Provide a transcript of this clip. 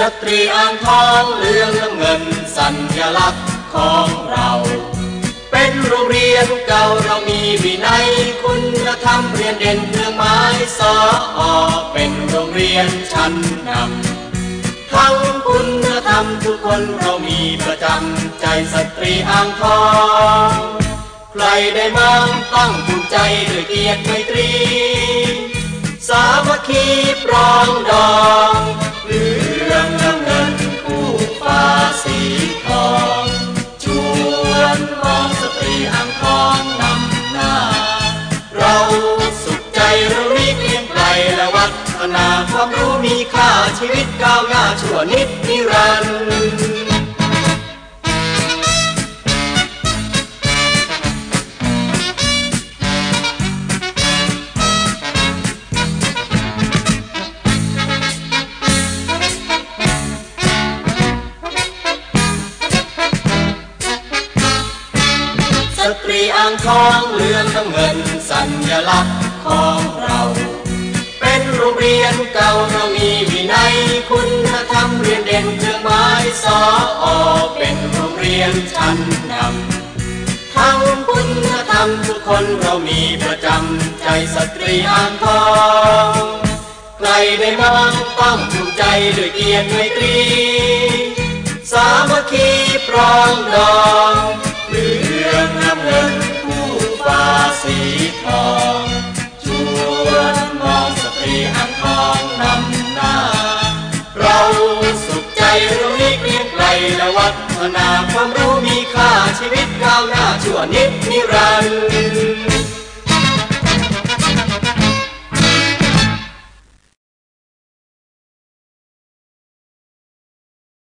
สตรีอ่างทองเหลืองน้ำเงินสัญลักษณ์ของเรา เป็นโรงเรียนเก่าเรามีวินัยคุณธรรมเรียนเด่นเครื่องไม้สออเป็นโรงเรียนชั้นนำทั้งคุณธรรมทุกคนเรามีประจำใจสตรีอ่างทองใครได้มาต้องภูมิใจด้วยเกียรติไมตรี สามัคคีปรองดอง วนมองสตรีอ่างทองนำหน้า เราสุขใจเรารีบเรียนไกลและวัฒนาความรู้มีค่าชีวิตก้าวหน้าชั่วนิดนิรันดร์ สตรีอ่างทองเหลืองน้ำเงินสัญลักษณ์ของเรา เป็นโรงเรียนเก่าเรามีวินัยคุณธรรมเรียนเด่นเครื่องไม้สออเป็นโรงเรียนชั้นนำทั้งคุณธรรมทุกคนเรามีประจำใจสตรีอ่างทองใครได้มองต้องภูมิใจด้วยเกียรติไมตรี สามัคคีปรองดอง น้ำเงินคู่ฟ้าสีทองชวนมองสตรีอังทองนำหน้า เราสุขใจเราลีกเลี่ยงไกลและวัฒนาความรู้มีค่าชีวิตก้าวหน้าชั่วนิดนิรันดร์